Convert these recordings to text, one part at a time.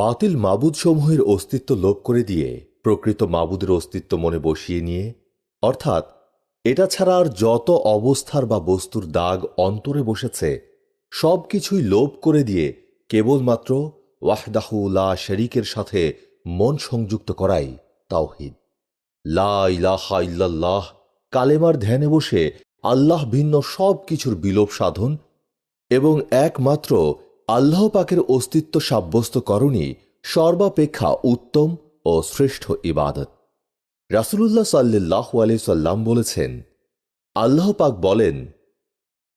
বাতিল মাবুদসমূহের অস্তিত্ব লোপ করে দিয়ে প্রকৃত মাবুদের অস্তিত্ব মনে বসিয়ে নিয়ে, অর্থাৎ এটা ছাড়া আর যত অবস্থার বা বস্তুর দাগ অন্তরে বসেছে, সব কিছুই লোপ করে দিয়ে কেবলমাত্র ওয়াহদাহুল্লা শরিকের সাথে মন সংযুক্ত করাই তাওহিদ। লা ইলাহা ইল্লাল্লাহ, কালেমার ধ্যানে বসে আল্লাহ ভিন্ন সব কিছুর বিলোপ সাধন এবং একমাত্র আল্লাহ পাকের অস্তিত্ব সাব্যস্ত করণই সর্বাপেক্ষা উত্তম ও শ্রেষ্ঠ ইবাদত। রাসুলুল্লাহ সাল্লাহ আলি সাল্লাম বলেছেন, আল্লাহ পাক বলেন,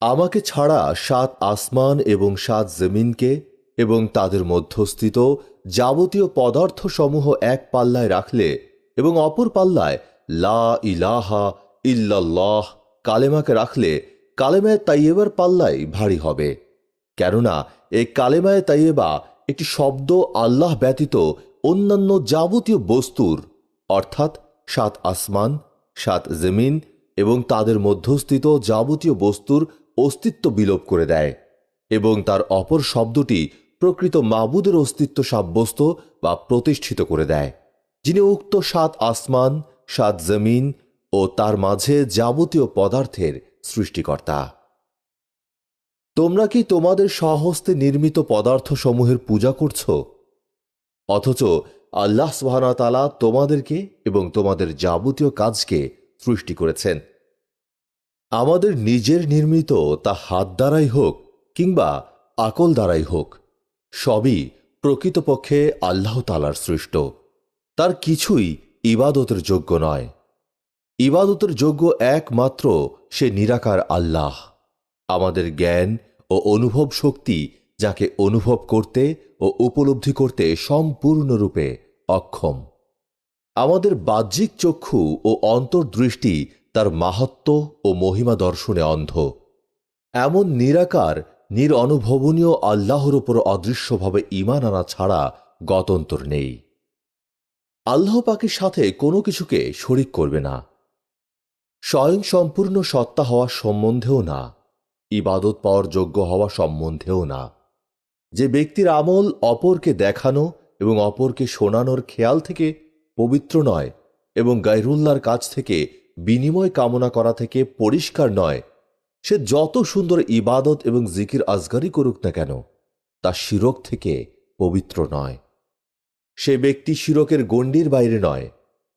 আমাকে ছাড়া সাত আসমান এবং সাত জমিনকে এবং তাদের মধ্যস্থিত যাবতীয় পদার্থসমূহ এক পাল্লায় রাখলে এবং অপর পাল্লায় লা ইলাহা ইল্লাল্লাহ কালেমাকে রাখলে কালেমায় তাইয়েবার পাল্লাই ভারী হবে। কেননা এই কালেমায় তাইয়েবা একটি শব্দ আল্লাহ ব্যতীত অন্যান্য যাবতীয় বস্তুর, অর্থাৎ সাত আসমান, সাত জমিন এবং তাদের মধ্যস্থিত যাবতীয় বস্তুর অস্তিত্ব বিলোপ করে দেয় এবং তার অপর শব্দটি প্রকৃত মাবুদের অস্তিত্ব সাব্যস্ত বা প্রতিষ্ঠিত করে দেয়। যিনি উক্ত সাত আসমান, সাত জমিন ও তার মাঝে যাবতীয় পদার্থের সৃষ্টিকর্তা। তোমরা কি তোমাদের স্বহস্তে নির্মিত পদার্থসমূহের পূজা করছ? অথচ আল্লাহ সুবাহতালা তোমাদেরকে এবং তোমাদের যাবতীয় কাজকে সৃষ্টি করেছেন। আমাদের নিজের নির্মিত তা হাত দ্বারাই হোক কিংবা আকল দ্বারাই হোক, সবই প্রকৃতপক্ষে আল্লাহ তালার সৃষ্ট। তার কিছুই ইবাদতের যোগ্য নয়। ইবাদতের যোগ্য একমাত্র সে নিরাকার আল্লাহ। আমাদের জ্ঞান ও অনুভব শক্তি যাকে অনুভব করতে ও উপলব্ধি করতে সম্পূর্ণরূপে অক্ষম। আমাদের বাহ্যিক চক্ষু ও অন্তর্দৃষ্টি তার মাহাত্ম ও মহিমা দর্শনে অন্ধ। এমন নিরাকার নির অনুভবনীয় আল্লাহর উপর অদৃশ্যভাবে ইমান আনা ছাড়া গতন্তর নেই। আল্লাহ পাকের সাথে কোনো কিছুকে শরিক করবে না। স্বয়ং সম্পূর্ণ সত্তা হওয়া সম্বন্ধেও না। ইবাদত পাওয়ার যোগ্য হওয়া সম্বন্ধেও না। যে ব্যক্তির আমল অপরকে দেখানো এবং অপরকে শোনানোর খেয়াল থেকে পবিত্র নয় এবং গাইরুল্লার কাছ থেকে বিনিময় কামনা করা থেকে পরিষ্কার নয়, সে যত সুন্দর ইবাদত এবং জিকির আজগারি করুক না কেন, তা শিরক থেকে পবিত্র নয়। সে ব্যক্তি শিরকের গণ্ডির বাইরে নয়,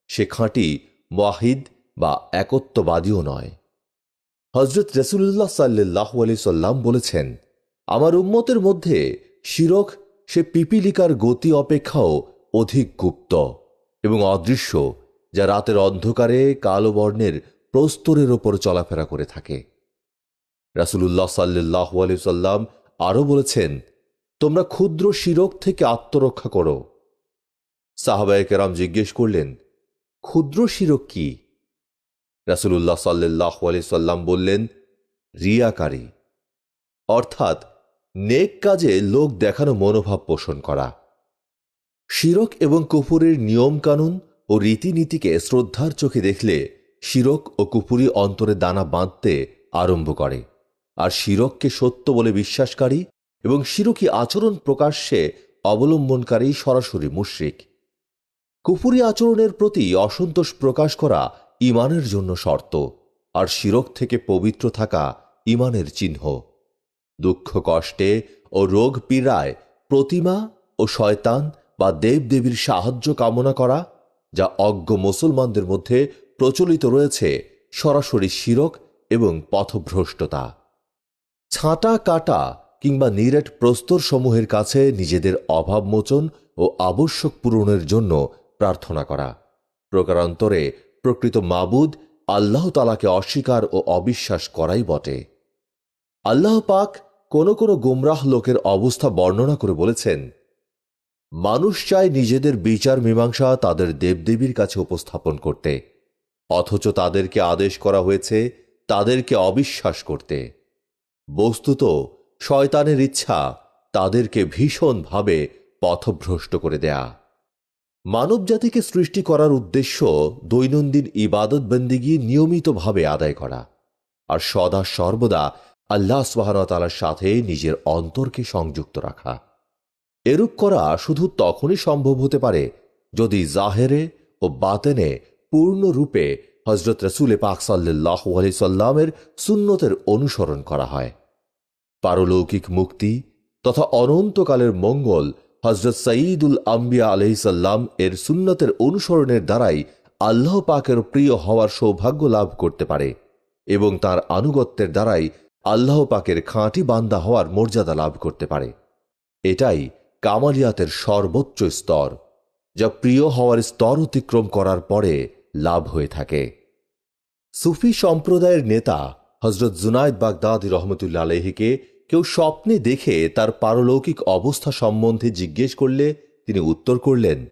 সে খাঁটি, ওয়াহিদ বা একত্ববাদীও নয়। হজরত রসুল্লাহ সাল্লাহ আলি সাল্লাম বলেছেন, আমার উম্মতের মধ্যে শিরক, সে পিপিলিকার গতি অপেক্ষাও অধিক গুপ্ত এবং অদৃশ্য, যা রাতের অন্ধকারে কালো বর্ণের প্রস্তরের ওপর চলাফেরা করে থাকে। রাসুলুল্লাহ সাল্লাহ সাল্লাম আরও বলেছেন, তোমরা ক্ষুদ্র শিরক থেকে আত্মরক্ষা করো। সাহাবায়কেরাম জিজ্ঞেস করলেন, ক্ষুদ্র শিরক কি? রাসুলুল্লাহ সাল্লাহ সাল্লাম বললেন, রিয়াকারী, অর্থাৎ নেক কাজে লোক দেখানো মনোভাব পোষণ করা। শিরক এবং কুপুরের নিয়মকানুন ও রীতিনীতিকে শ্রদ্ধার চোখে দেখলে শিরক ও কুপুরি অন্তরে দানা বাঁধতে আরম্ভ করে। আর শিরককে সত্য বলে বিশ্বাসকারী এবং শিরকি আচরণ প্রকাশ্যে অবলম্বনকারী সরাসরি মুশ্রিক। কুপুরি আচরণের প্রতি অসন্তোষ প্রকাশ করা ইমানের জন্য শর্ত আর শিরক থেকে পবিত্র থাকা ইমানের চিহ্ন। দুঃখ, কষ্টে ও রোগ পীড়ায় প্রতিমা ও শয়তান বা দেবদেবীর সাহায্য কামনা করা, যা অজ্ঞ মুসলমানদের মধ্যে প্রচলিত রয়েছে, সরাসরি শিরক এবং পথভ্রষ্টতা। ছাঁটা, কাটা কিংবা নিরেট প্রস্তর সমূহের কাছে নিজেদের অভাব মোচন ও আবশ্যক পূরণের জন্য প্রার্থনা করা। প্রকারান্তরে প্রকৃত মাবুদ আল্লাহ তালাকে অস্বীকার ও অবিশ্বাস করাই বটে। আল্লাহ পাক কোন কোন গুমরাহ লোকের অবস্থা বর্ণনা করে বলেছেন, মানুষ চায় নিজেদের বিচার মীমাংসা তাদের দেবদেবীর কাছে উপস্থাপন করতে, অথচ তাদেরকে আদেশ করা হয়েছে তাদেরকে অবিশ্বাস করতে। বস্তুত শয়তানের ইচ্ছা তাদেরকে ভীষণভাবে পথভ্রষ্ট করে দেয়া। মানব জাতিকে সৃষ্টি করার উদ্দেশ্য দৈনন্দিন ইবাদত বন্দিগি নিয়মিতভাবে আদায় করা আর সদা সর্বদা আল্লাহ সুবাহতালার সাথে নিজের অন্তরকে সংযুক্ত রাখা। এরূপ করা শুধু তখনই সম্ভব হতে পারে যদি জাহেরে ও বাতেনে পূর্ণরূপে হজরত রসুল পাক সাল্লাহ আলি সাল্লামের সুন্নতের অনুসরণ করা হয়। পারলৌকিক মুক্তি তথা অনন্তকালের মঙ্গল হজরত সঈদুল আম্বিয়া আলহিসাল্লাম এর সুন্নতের অনুসরণের দ্বারাই আল্লাহ পাকের প্রিয় হওয়ার সৌভাগ্য লাভ করতে পারে এবং তার আনুগত্যের দ্বারাই আল্লাহ পাকের খাঁটি বান্দা হওয়ার মর্যাদা লাভ করতে পারে। এটাই কামালিয়াতের সর্বোচ্চ স্তর, যা প্রিয় হওয়ার স্তর অতিক্রম করার পরে লাভ হয়ে থাকে। সুফি সম্প্রদায়ের নেতা হজরত জুনায়দ বাগদাদি রহমতুল্লা আলহিকে কেউ স্বপ্নে দেখে তার পারলৌকিক অবস্থা সম্বন্ধে জিজ্ঞেস করলে তিনি উত্তর করলেন,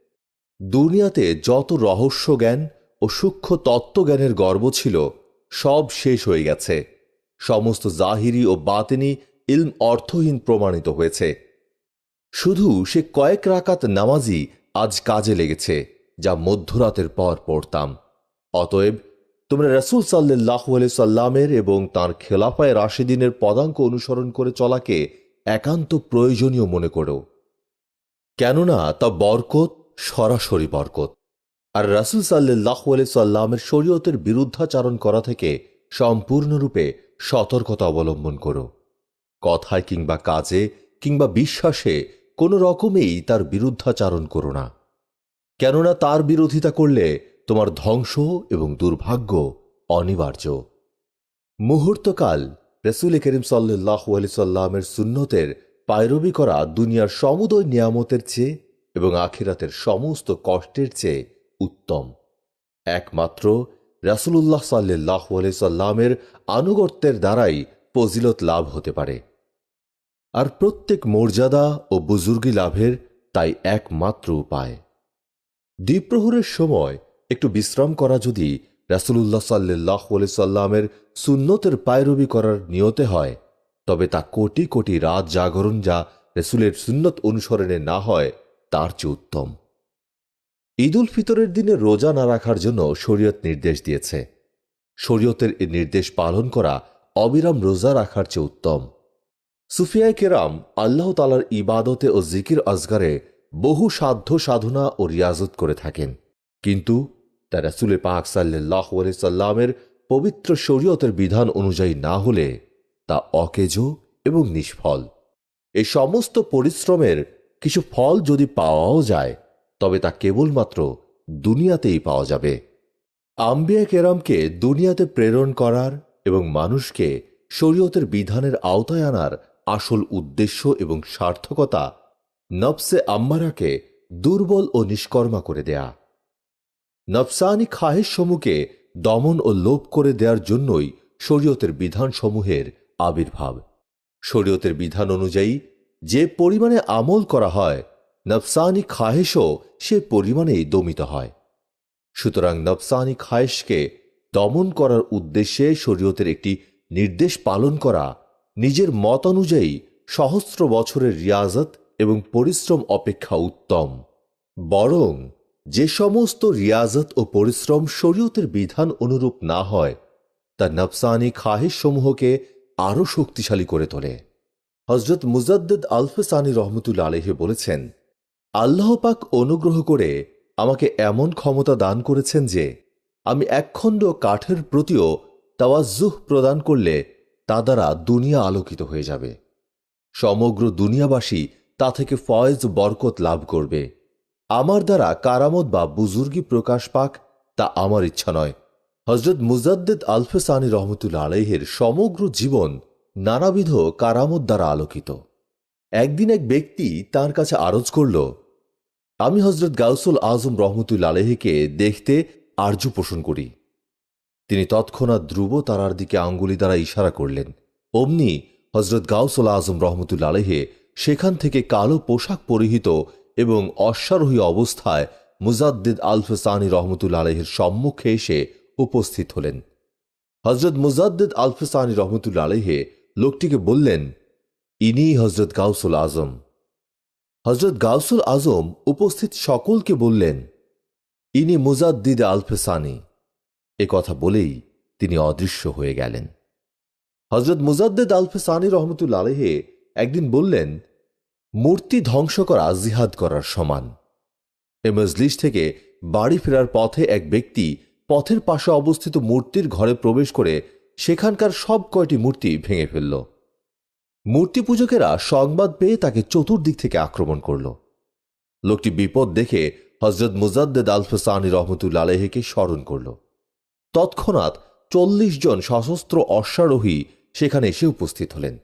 দুনিয়াতে যত রহস্য জ্ঞান ও সূক্ষ্ম তত্ত্বজ্ঞানের গর্ব ছিল, সব শেষ হয়ে গেছে। সমস্ত জাহিরি ও বাতেনি ইলম অর্থহীন প্রমাণিত হয়েছে। শুধু সে কয়েক রাকাত নামাজি আজ কাজে লেগেছে, যা মধ্যরাতের পর পড়তাম। অতএব তোমরা রসুল সাল্লাহ সাল্লামের এবং তার খেলাফায় রাশিদিনের পদাঙ্ক অনুসরণ করে চলাকে একান্ত প্রয়োজনীয় মনে করো। কেননা তা বরকত, সরাসরি বরকত। আর রাসুল সাল্লাহ সাল্লামের শরীয়তের বিরুদ্ধাচারণ করা থেকে সম্পূর্ণরূপে সতর্কতা অবলম্বন করো। কথায় কিংবা কাজে কিংবা বিশ্বাসে কোনো রকমেই তার বিরুদ্ধাচারণ করো না। কেননা তার বিরোধিতা করলে তোমার ধ্বংস এবং দুর্ভাগ্য অনিবার্য। মুহূর্তকাল রসুল করিম সাল্লাহ আলি সাল্লামের সুন্নতের পায়রবি করা দুনিয়ার সমুদয় নিয়ামতের চেয়ে এবং আখিরাতের সমস্ত কষ্টের চেয়ে উত্তম। একমাত্র রাসুলুল্লাহ সাল্লাহ আলি সাল্লামের আনুগত্যের দ্বারাই ফজিলত লাভ হতে পারে। আর প্রত্যেক মর্যাদা ও বুজুর্গি লাভের তাই একমাত্র উপায়। দ্বীপ্রহরের সময় একটু বিশ্রাম করা যদি রাসুলুল্লাহ সাল্লাহ সাল্লামের সুন্নতের পায়রবি করার নিয়তে হয়, তবে তা কোটি কোটি রাত জাগরণ যা রেসুলের সুন্নত অনুসরণে না হয়, তার চেয়ে উত্তম। ঈদ উল ফিতরের দিনে রোজা না রাখার জন্য শরীয়ত নির্দেশ দিয়েছে। শরীয়তের এই নির্দেশ পালন করা অবিরাম রোজা রাখার চেয়ে উত্তম। সুফিয়ায় কেরাম আল্লাহ তালার ইবাদতে ও জিকির আজগারে বহু সাধ্য সাধনা ও রিয়াজত করে থাকেন। কিন্তু তা রাসুলে পাক সাল্লাহ সাল্লামের পবিত্র শরীয়তের বিধান অনুযায়ী না হলে তা অকেজ এবং নিষ্ফল। এই সমস্ত পরিশ্রমের কিছু ফল যদি পাওয়াও যায়, তবে তা কেবলমাত্র দুনিয়াতেই পাওয়া যাবে। আম্বিয়া কেরামকে দুনিয়াতে প্রেরণ করার এবং মানুষকে শরীয়তের বিধানের আওতায় আনার আসল উদ্দেশ্য এবং সার্থকতা নফসে আম্মারাকে দুর্বল ও নিষ্কর্মা করে দেয়া। নফসানি খাহের সমূহকে দমন ও লোপ করে দেওয়ার জন্যই শরীয়তের বিধানসমূহের আবির্ভাব। শরীয়তের বিধান অনুযায়ী, যে পরিমাণে আমল করা হয়, নফসানি খাহেশও সে পরিমাণেই দমিত হয়। সুতরাং নফসানি খায়েশকে দমন করার উদ্দেশ্যে শরীয়তের একটি নির্দেশ পালন করা নিজের মত অনুযায়ী সহস্র বছরের রিয়াজত এবং পরিশ্রম অপেক্ষা উত্তম। বরং যে সমস্ত রিয়াজত ও পরিশ্রম শরীয়তের বিধান অনুরূপ না হয়, তা নফসানি খাহিস সমূহকে আরও শক্তিশালী করে তোলে। হজরত মুজাদ্দেদ আলফসানি রহমতুল্লা আলহে বলেছেন, আল্লাহ পাক অনুগ্রহ করে আমাকে এমন ক্ষমতা দান করেছেন যে, আমি একখণ্ড কাঠের প্রতিও তাওয়াজুহ প্রদান করলে তা দ্বারা দুনিয়া আলোকিত হয়ে যাবে। সমগ্র দুনিয়াবাসী তা থেকে ফয়েজ বরকত লাভ করবে। আমার দ্বারা কারামত বা বুজুর্গি প্রকাশ পাক, তা আমার ইচ্ছা নয়। হজরত মুজাদ্দেদ আলফেসানি রহমতুল্লা আলহের সমগ্র জীবন নানাবিধ কারামত দ্বারা আলোকিত। একদিন এক ব্যক্তি তার কাছে আরজ করল, আমি হজরত গাউসুল আজম রহমতুল্লা আলহিকে দেখতে আর্য পোষণ করি। তিনি তৎক্ষণাৎ ধ্রুব তারার দিকে আঙ্গুলি দ্বারা ইশারা করলেন। অমনি হজরত গাউসুল আজম রহমতুল্লা আলহে সেখান থেকে কালো পোশাক পরিহিত এবং অশ্বারোহী অবস্থায় মুজাদ্দিদ আলফসানি রহমতুল্লা আলহের সম্মুখে এসে উপস্থিত হলেন। হজরত মুজাদ্দিদ আলফসানি রহমতুল্লা আলহে লোকটিকে বললেন, ইনি হজরত গাউসুল আজম। হজরত গাউসুল আজম উপস্থিত সকলকে বললেন, ইনি মুজাদ্দিদ আলফসানি। এ কথা বলেই তিনি অদৃশ্য হয়ে গেলেন। হজরত মুজাদ্দেদ আলফসানি রহমতুল্লা আলহে একদিন বললেন মূর্তি ধ্বংস করা জিহাদ করার সমান। এ মজলিস থেকে বাড়ি ফেরার পথে এক ব্যক্তি পথের পাশে অবস্থিত মূর্তির ঘরে প্রবেশ করে সেখানকার সব কয়টি মূর্তি ভেঙে ফেলল। মূর্তি পূজকেরা সংবাদ পেয়ে তাকে চতুর্দিক থেকে আক্রমণ করল। লোকটি বিপদ দেখে হজরত মুজাদ্দেদ আলফসানি রহমতুল্লা আলহেকে স্মরণ করল। তৎক্ষণাৎ চল্লিশ জন সশস্ত্র অশ্বারোহী সেখানে এসে উপস্থিত হলেন।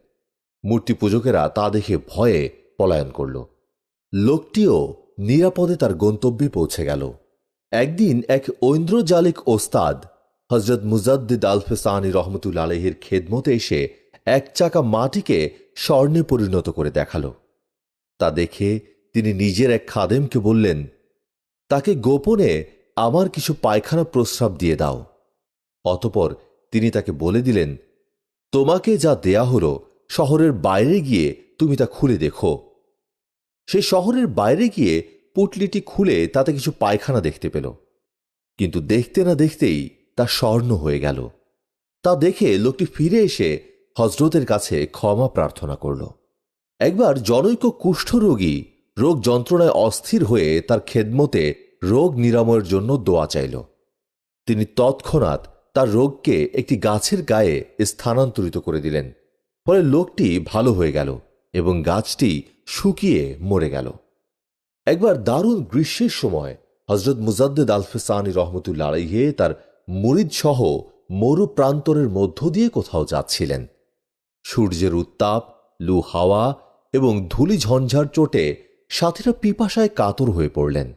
মূর্তি পূজকেরা তা দেখে ভয়ে পলায়ন করল। লোকটিও নিরাপদে তার গন্তব্যে পৌঁছে গেল। একদিন এক ঐন্দ্রজালিক ওস্তাদ, হজরত মুজাদ্দিদ আলফেসানি রহমতুল আলহের খেদমতে এসে এক চাকা মাটিকে স্বর্ণে পরিণত করে দেখাল। তা দেখে তিনি নিজের এক খাদেমকে বললেন, তাকে গোপনে আমার কিছু পায়খানা প্রস্রাব দিয়ে দাও। অতপর তিনি তাকে বলে দিলেন, তোমাকে যা দেয়া হলো শহরের বাইরে গিয়ে তুমি তা খুলে দেখো। সে শহরের বাইরে গিয়ে পুটলিটি খুলে তাতে কিছু পায়খানা দেখতে পেল। কিন্তু দেখতে না দেখতেই তা স্বর্ণ হয়ে গেল। তা দেখে লোকটি ফিরে এসে হজরতের কাছে ক্ষমা প্রার্থনা করল। একবার জনৈক কুষ্ঠরোগী রোগ যন্ত্রণায় অস্থির হয়ে তার খেদমতে রোগ নিরাময়ের জন্য দোয়া চাইল। তিনি তৎক্ষণাৎ তার রোগকে একটি গাছের গায়ে স্থানান্তরিত করে দিলেন। ফলে লোকটি ভালো হয়ে গেল এবং গাছটি শুকিয়ে মরে গেল। একবার দারুণ গ্রীষ্মের সময় হজরত মুজাদ্দেদ আলফেসানি রহমতুল্লা আলাইহে তার মুরিদ সহ মরু প্রান্তরের মধ্য দিয়ে কোথাও যাচ্ছিলেন। সূর্যের উত্তাপ, লু হাওয়া এবং ধুলি ঝঞ্ঝার চোটে সাথীরা পিপাসায় কাতর হয়ে পড়লেন।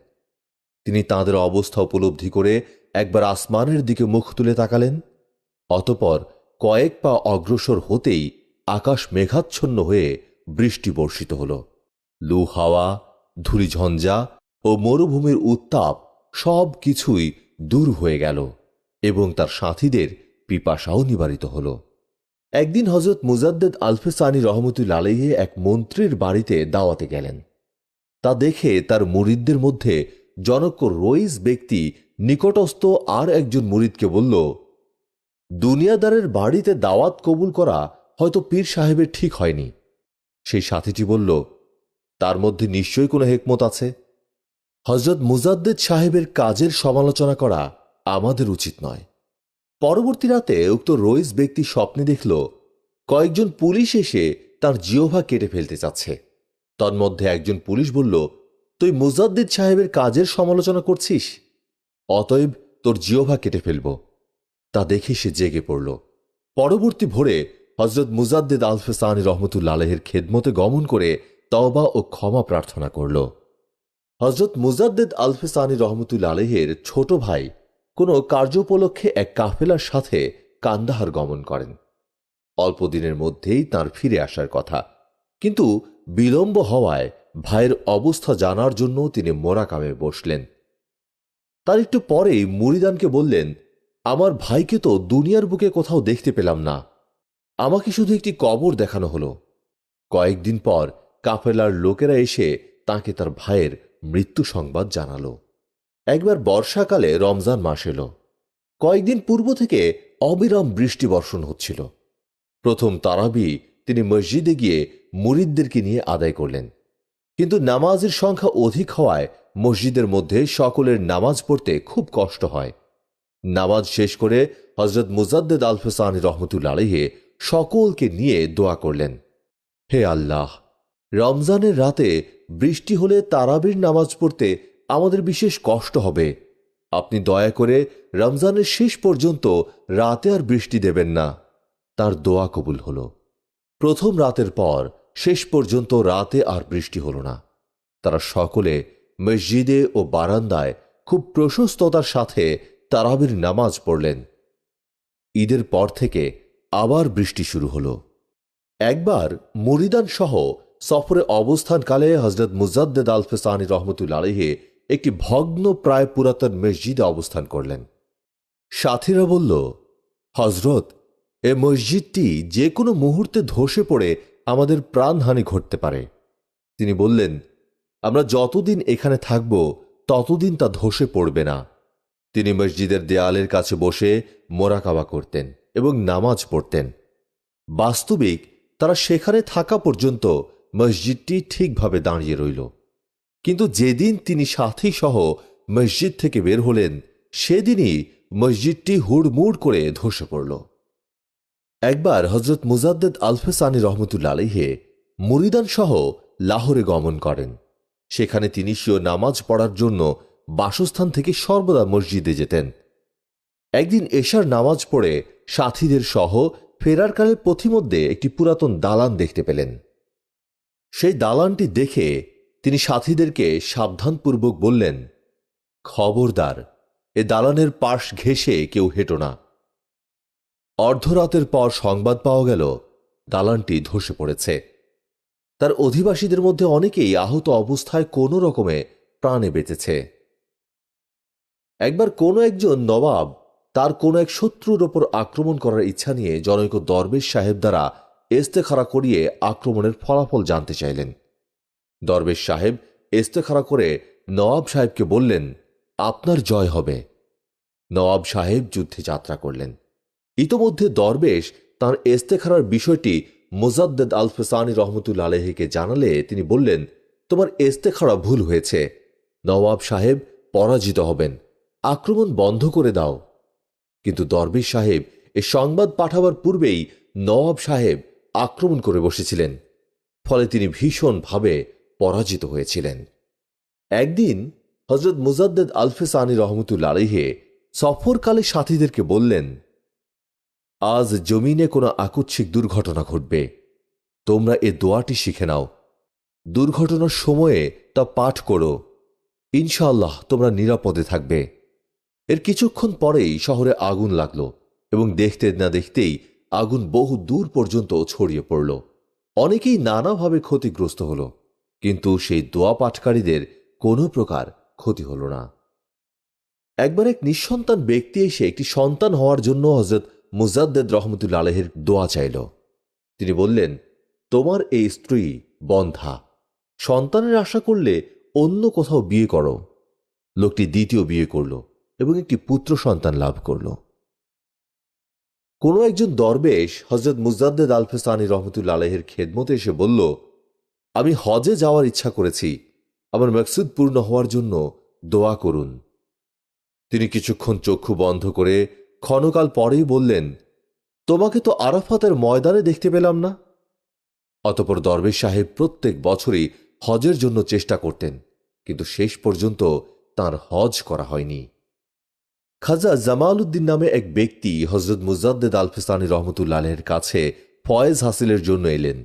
তিনি তাঁদের অবস্থা উপলব্ধি করে একবার আসমানের দিকে মুখ তুলে তাকালেন। অতপর কয়েক পা অগ্রসর হতেই আকাশ মেঘাচ্ছন্ন হয়ে বৃষ্টি বর্ষিত হল। লু হাওয়া, ধূলিঝঞ্ঝা ও মরুভূমির উত্তাপ সব কিছুই দূর হয়ে গেল এবং তার সাথীদের পিপাসাও নিবারিত হল। একদিন হজরত মুজাদ্দেদ আলফেসানি রহমতুল আলহে এক মন্ত্রীর বাড়িতে দাওয়াতে গেলেন। তা দেখে তার মুরিদদের মধ্যে জনক রইস ব্যক্তি নিকটস্থ আর একজন মুরিদকে বলল, দুনিয়াদারের বাড়িতে দাওয়াত কবুল করা হয়তো পীর সাহেবের ঠিক হয়নি। সেই সাথীটি বলল, তার মধ্যে নিশ্চয়ই কোনো হেকমত আছে। হজরত মুজাদ্দেদ সাহেবের কাজের সমালোচনা করা আমাদের উচিত নয়। পরবর্তী রাতে উক্ত রইস ব্যক্তি স্বপ্নে দেখল, কয়েকজন পুলিশ এসে তার জিওভা কেটে ফেলতে চাচ্ছে। তন্মধ্যে একজন পুলিশ বলল, তুই মুজাদ্দিদ সাহেবের কাজের সমালোচনা করছিস? অতএব তোর জিওভা কেটে ফেলব। তা দেখে সে জেগে পড়ল। পরবর্তী ভোরে হজরত মুজাদ্দিদ আলফেসানি রহমতুল্লা আলহের খেদমতে গমন করে তওবা ও ক্ষমা প্রার্থনা করল। হজরত মুজাদ্দেদ আলফেসানি রহমতুল্লা আলহের ছোট ভাই কোনো কার্য উপলক্ষে এক কাফেলার সাথে কান্দাহার গমন করেন। অল্প দিনের মধ্যেই তার ফিরে আসার কথা। কিন্তু বিলম্ব হওয়ায় ভাইয়ের অবস্থা জানার জন্য তিনি মোরাকামে বসলেন। তার একটু পরেই মুরিদানকে বললেন, আমার ভাইকে তো দুনিয়ার বুকে কোথাও দেখতে পেলাম না। আমাকে শুধু একটি কবর দেখানো হলো। কয়েকদিন পর কাফেলার লোকেরা এসে তাকে তার ভাইয়ের মৃত্যু সংবাদ জানালো। একবার বর্ষাকালে রমজান মাস এলো। কয়েকদিন পূর্ব থেকে অবিরাম বৃষ্টি বর্ষণ হচ্ছিল। প্রথম তারাবি তিনি মসজিদে গিয়ে মুরিদদেরকে নিয়ে আদায় করলেন। কিন্তু নামাজের সংখ্যা অধিক হওয়ায় মসজিদের মধ্যে সকলের নামাজ পড়তে খুব কষ্ট হয়। নামাজ শেষ করে হজরত মুজাদ্দেদ আলফসানি রহমতুল্লা আলহে সকলকে নিয়ে দোয়া করলেন। হে আল্লাহ, রমজানের রাতে বৃষ্টি হলে তারাবির নামাজ পড়তে আমাদের বিশেষ কষ্ট হবে। আপনি দয়া করে রমজানের শেষ পর্যন্ত রাতে আর বৃষ্টি দেবেন না। তার দোয়া কবুল হল। প্রথম রাতের পর শেষ পর্যন্ত রাতে আর বৃষ্টি হল না। তারা সকলে মসজিদে ও বারান্দায় খুব প্রশস্ততার সাথে তারাবির নামাজ পড়লেন। ঈদের পর থেকে আবার বৃষ্টি শুরু হল। একবার মুরিদান সহ সফরে অবস্থানকালে হজরত মুজাদ্দেদ আলফেসানি রহমতুল আলহে একটি ভগ্ন প্রায় পুরাতন মসজিদে অবস্থান করলেন। সাথীরা বলল হজরত এ মসজিদটি যে কোনো মুহূর্তে ধসে পড়ে আমাদের প্রাণহানি ঘটতে পারে। তিনি বললেন, আমরা যতদিন এখানে থাকব, ততদিন তা ধসে পড়বে না। তিনি মসজিদের দেয়ালের কাছে বসে মোরাকাবা করতেন। এবং নামাজ পড়তেন। বাস্তবিক, তারা সেখানে থাকা পর্যন্ত মসজিদটি ঠিকভাবে দাঁড়িয়ে রইল। কিন্তু যেদিন তিনি সাথী সহ মসজিদ থেকে বের হলেন, সেদিনই মসজিদটি হুড়মুড় করে ধসে পড়ল। একবার হজরত মুজাদ্দেদ আলফেসানি রহমতুল্লা আলহে মুরিদান সহ লাহোরে গমন করেন। সেখানে তিনি স্বীয় নামাজ পড়ার জন্য বাসস্থান থেকে সর্বদা মসজিদে যেতেন। একদিন এশার নামাজ পড়ে সাথীদের সহ ফেরার কালে পথিমধ্যে একটি পুরাতন দালান দেখতে পেলেন। সেই দালানটি দেখে তিনি সাথীদেরকে সাবধানপূর্বক বললেন, খবরদার, এ দালানের পাশ ঘেঁষে কেউ হেঁটো না। অর্ধরাতের পর সংবাদ পাওয়া গেল, দালানটি ধসে পড়েছে। তার অধিবাসীদের মধ্যে অনেকেই আহত অবস্থায় কোনো রকমে প্রাণে বেঁচেছে। একবার কোনো একজন নবাব তার কোনো এক শত্রুর ওপর আক্রমণ করার ইচ্ছা নিয়ে জনৈক দরবেশ সাহেব দ্বারা এস্তেখারা করিয়ে আক্রমণের ফলাফল জানতে চাইলেন। দরবেশ সাহেব এস্তেখারা করে নওয়াব সাহেবকে বললেন, আপনার জয় হবে। নওয়াব সাহেব যুদ্ধে যাত্রা করলেন। ইতোমধ্যে দরবেশ তার এস্তেখারার বিষয়টি মোজাদ্দেদ আলফেসানি রহমতুল্লা আলহিকে জানালে তিনি বললেন, তোমার এস্তেখারা ভুল হয়েছে। নওয়াব সাহেব পরাজিত হবেন। আক্রমণ বন্ধ করে দাও। কিন্তু দরবেশ সাহেব এ সংবাদ পাঠাবার পূর্বেই নওয়াব সাহেব আক্রমণ করে বসেছিলেন, ফলে তিনি ভীষণভাবে পরাজিত হয়েছিলেন। একদিন হজরত মুজাদ্দেদ আলফেসানি রহমতুল্লা আলহে সফরকালে সাথীদেরকে বললেন, আজ জমিনে কোনো আকস্মিক দুর্ঘটনা ঘটবে। তোমরা এ দোয়াটি শিখে নাও। দুর্ঘটনার সময়ে তা পাঠ করো। ইনশাআল্লাহ তোমরা নিরাপদে থাকবে। এর কিছুক্ষণ পরেই শহরে আগুন লাগল এবং দেখতে না দেখতেই আগুন বহু দূর পর্যন্ত ছড়িয়ে পড়ল। অনেকেই নানাভাবে ক্ষতিগ্রস্ত হল, কিন্তু সেই দোয়া পাঠকারীদের কোনো প্রকার ক্ষতি হল না। একবার এক নিঃসন্তান ব্যক্তি এসে একটি সন্তান হওয়ার জন্য হজরত মুজাদ্দেদ রহমতুল্লা আলহের দোয়া চাইল। তিনি বললেন, তোমার এই স্ত্রী বন্ধা। সন্তানের আশা করলে অন্য কোথাও বিয়ে করো। লোকটি দ্বিতীয় বিয়ে করল। এবং একটি পুত্র সন্তান লাভ করল। কোনো একজন দরবেশ হজরত মুজাদ্দেদ আলফেসানি রহমতুল্লা আলহের খেদমতে এসে বলল, আমি হজে যাওয়ার ইচ্ছা করেছি। আমার মকসুদ পূর্ণ হওয়ার জন্য দোয়া করুন। তিনি কিছুক্ষণ চক্ষু বন্ধ করে ক্ষণকাল পরেই বললেন, তোমাকে তো আরাফাতের ময়দানে দেখতে পেলাম না? অতপর দরবেশ সাহেব প্রত্যেক বছরই হজের জন্য চেষ্টা করতেন, কিন্তু শেষ পর্যন্ত তার হজ করা হয়নি। খাজা জামাল উদ্দিন নামে এক ব্যক্তি হজরত মুজাদ্দেদ আলফিসানি রহমতুল্লাহ আলহের কাছে ফয়েজ হাসিলের জন্য এলেন।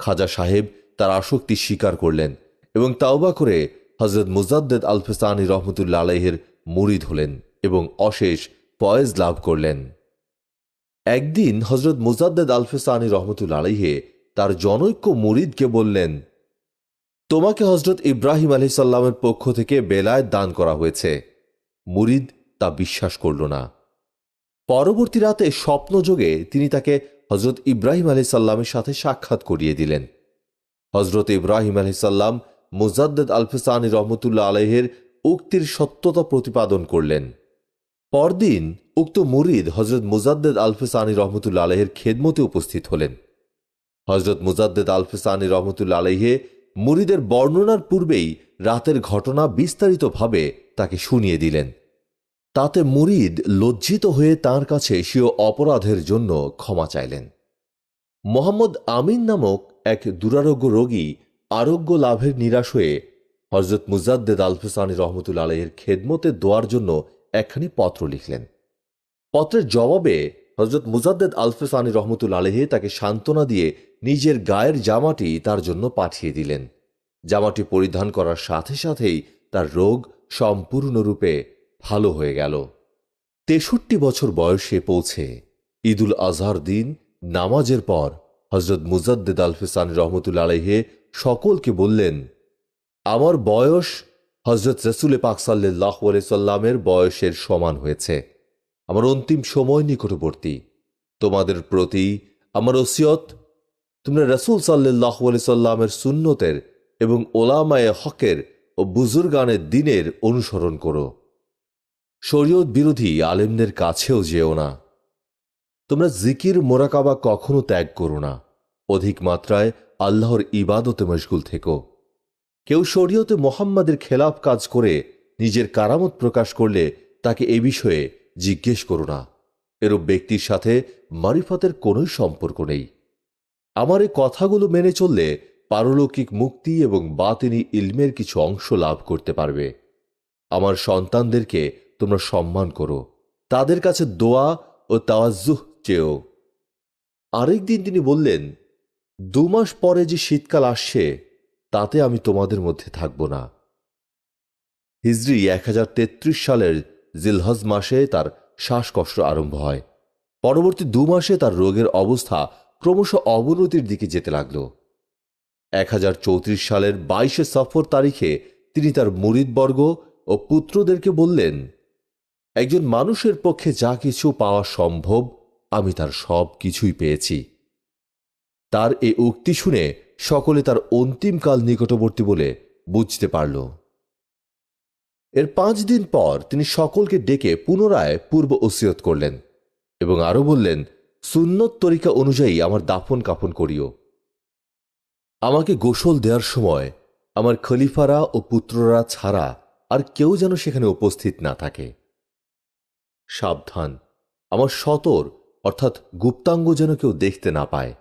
খাজা সাহেব তার আসক্তি স্বীকার করলেন এবং তাওবা করে হজরত মুজাদ্দেদ আলফিসানি রহমতুল্লা আলহের মুরিদ হলেন এবং অশেষ ফয়েজ লাভ করলেন। একদিন হজরত মুজাদ্দেদ আলফেসানি রহমতুল আলহে তার জনৈক্য মুরিদকে বললেন, তোমাকে হজরত ইব্রাহিম আলি সাল্লামের পক্ষ থেকে বেলায় দান করা হয়েছে। মুরিদ তা বিশ্বাস করল না। পরবর্তী রাতে স্বপ্নযোগে তিনি তাকে হজরত ইব্রাহিম আলি সাল্লামের সাথে সাক্ষাৎ করিয়ে দিলেন। হজরত ইব্রাহিম আলি সাল্লাম মুজাদ্দেদ আলফেসানি রহমতুল্লাহ আলহের উক্তির সত্যতা প্রতিপাদন করলেন। পরদিন উক্ত মুরিদ হজরত মুজাদ্দেদ আলফেসানি রহমতুল্লা আলহের খেদমতে উপস্থিত হলেন। হজরত মুজাদ্দেদ আলফেসানি রহমতুল্লা আলহে মুরিদের বর্ণনার পূর্বেই রাতের ঘটনা বিস্তারিতভাবে তাকে শুনিয়ে দিলেন। তাতে মুরিদ লজ্জিত হয়ে তার কাছে স্বীয় অপরাধের জন্য ক্ষমা চাইলেন। মোহাম্মদ আমিন নামক এক দুরারোগ্য রোগী আরোগ্য লাভের নিরাশ হয়ে হজরত মুজাদ্দেদ আলফেসানি রহমতুল্লা আলহের খেদমতে দোয়ার জন্য একখানি পত্র লিখলেন। পত্রের জবাবে হজরত মুজাদ্দেদ আলফেসানি রহমতুল আলহে তাকে সান্ত্বনা দিয়ে নিজের গায়ের জামাটি তার জন্য পাঠিয়ে দিলেন। জামাটি পরিধান করার সাথে সাথেই তার রোগ সম্পূর্ণরূপে ভালো হয়ে গেল। তেষট্টি বছর বয়সে পৌঁছে ঈদুল আজহার দিন নামাজের পর হজরত মুজাদ্দেদ আলফেসানি রহমতুল আলহে সকলকে বললেন, আমার বয়স হজরত রসুল পাক সাল্লামের বয়সের সমান হয়েছে। আমার অন্তিম সময় নিকটবর্তী। তোমাদের প্রতি আমার ওসিয়ত, তোমরা রসুল সাল্লাহ সাল্লামের সুন্নতের এবং ওলামায়ে হকের ও বুজুর্গানের দিনের অনুসরণ করো। শরীয়ত বিরোধী আলেমদের কাছেও যেও না। তোমরা জিকির মোরাকাবা কখনো ত্যাগ করো না। অধিক মাত্রায় আল্লাহর ইবাদতে মশগুল থেকো। কেউ শরীয়তে মোহাম্মদের খেলাফ কাজ করে নিজের কারামত প্রকাশ করলে তাকে এ বিষয়ে জিজ্ঞেস করো না। এরূপ ব্যক্তির সাথে মারিফতের কোনোই সম্পর্ক নেই। আমার এই কথাগুলো মেনে চললে পারলৌকিক মুক্তি এবং বাতিনি ইলমের কিছু অংশ লাভ করতে পারবে। আমার সন্তানদেরকে তোমরা সম্মান করো। তাদের কাছে দোয়া ও তাওয়াজুহ চেয়েও। আরেকদিন তিনি বললেন, দু মাস পরে যে শীতকাল আসছে, তাতে আমি তোমাদের মধ্যে থাকব না। হিজরি এক হাজার তেত্রিশ সালের জিলহজ মাসে তার শ্বাসকষ্ট আরম্ভ হয়। পরবর্তী দু মাসে তার রোগের অবস্থা ক্রমশ অবনতির দিকে যেতে লাগল। এক হাজার চৌত্রিশ সালের বাইশে সফর তারিখে তিনি তার মুরিদবর্গ ও পুত্রদেরকে বললেন একজন মানুষের পক্ষে যা কিছু পাওয়া সম্ভব, আমি তার সব কিছুই পেয়েছি। তার এ উক্তি শুনে সকলে তার অন্তিমকাল নিকটবর্তী বলে বুঝতে পারল। এর পাঁচ দিন পর তিনি সকলকে ডেকে পুনরায় পূর্ব ওসিয়ত করলেন এবং আরও বললেন, সুন্নত তরিকা অনুযায়ী আমার দাফন কাফন করিও। আমাকে গোসল দেওয়ার সময় আমার খলিফারা ও পুত্ররা ছাড়া আর কেউ যেন সেখানে উপস্থিত না থাকে। সাবধান। আমার সতর, অর্থাৎ গুপ্তাঙ্গ যেন কেউ দেখতে না পায়।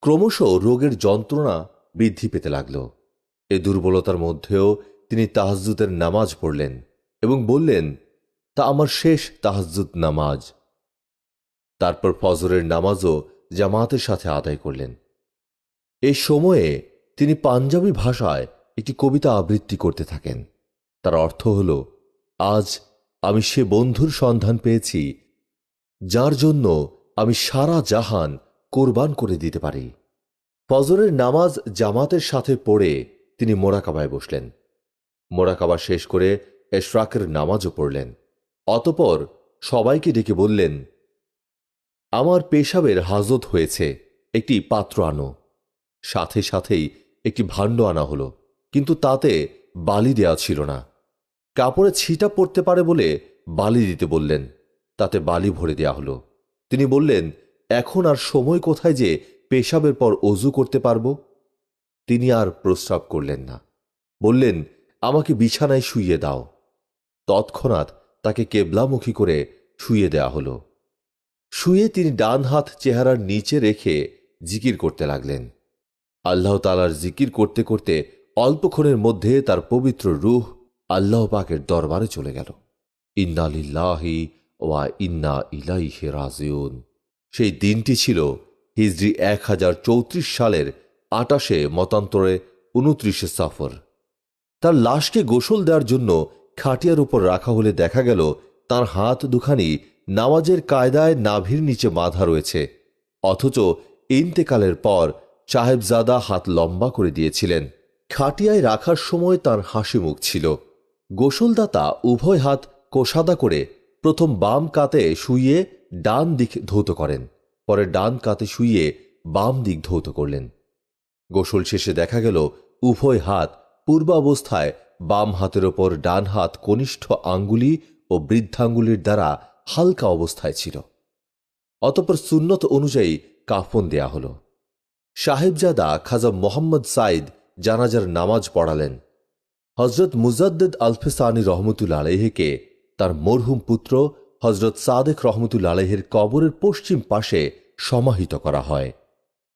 ক্রমশ রোগের যন্ত্রণা বৃদ্ধি পেতে লাগল। এ দুর্বলতার মধ্যেও তিনি তাহাজুদের নামাজ পড়লেন এবং বললেন, তা আমার শেষ তাহাজুদ নামাজ। তারপর ফজরের নামাজও জামাতের সাথে আদায় করলেন। এই সময়ে তিনি পাঞ্জাবি ভাষায় একটি কবিতা আবৃত্তি করতে থাকেন। তার অর্থ হল, আজ আমি সে বন্ধুর সন্ধান পেয়েছি, যার জন্য আমি সারা জাহান কোরবান করে দিতে পারি। ফজরের নামাজ জামাতের সাথে পড়ে তিনি মোরাকাবায় বসলেন। মোরাকাবা শেষ করে এশরাকের নামাজও পড়লেন। অতপর সবাইকে ডেকে বললেন, আমার পেশাবের হাজত হয়েছে, একটি পাত্র আনো। সাথে সাথেই একটি ভাণ্ড আনা হলো, কিন্তু তাতে বালি দেওয়া ছিল না। কাপড়ে ছিটা পড়তে পারে বলে বালি দিতে বললেন। তাতে বালি ভরে দেওয়া হলো। তিনি বললেন, এখন আর সময় কোথায় যে পেশাবের পর অজু করতে পারব? তিনি আর প্রস্রাব করলেন না। বললেন, আমাকে বিছানায় শুইয়ে দাও। তৎক্ষণাৎ তাকে কেবলামুখী করে শুয়ে দেয়া হলো। শুয়ে তিনি ডান হাত চেহারার নিচে রেখে জিকির করতে লাগলেন। আল্লাহ তালার জিকির করতে করতে অল্পক্ষণের মধ্যে তার পবিত্র রুহ আল্লাহ পাকের দরবারে চলে গেল। ইন্নালিল্লাহি ওয়া ইন্না ইলাইহি রাজিউন। সেই দিনটি ছিল হিজরি এক হাজার চৌত্রিশ সালের আটাশে মতান্তরে উনত্রিশে সফর। তার লাশকে গোসল দেওয়ার জন্য খাটিয়ার উপর রাখা হলে দেখা গেল তার হাত দুখানি নামাজের কায়দায় নাভির নিচে বাঁধা রয়েছে, অথচ ইন্তেকালের পর সাহেবজাদা হাত লম্বা করে দিয়েছিলেন। খাটিয়ায় রাখার সময় তার হাসি মুখ ছিল। গোসলদাতা উভয় হাত কোষাদা করে প্রথম বাম কাতে শুইয়ে ডান দিক ধৌত করেন, পরে ডান কাতে শুইয়ে বাম দিক ধৌত করলেন। গোসল শেষে দেখা গেল উভয় হাত পূর্বাবস্থায় বাম হাতের ওপর ডান হাত কনিষ্ঠ আঙ্গুলি ও বৃদ্ধাঙ্গুলির দ্বারা হালকা অবস্থায় ছিল। অতপর সুন্নত অনুযায়ী কাফন দেয়া হল। সাহেবজাদা খাজা মোহাম্মদ সাইদ জানাজার নামাজ পড়ালেন। হজরত মুজাদ্দেদ আলফেসানি রহমতুল্লা আলহেকে তার মরহুম পুত্র হজরত সাদেক রহমতুল্লা আলহের কবরের পশ্চিম পাশে সমাহিত করা হয়।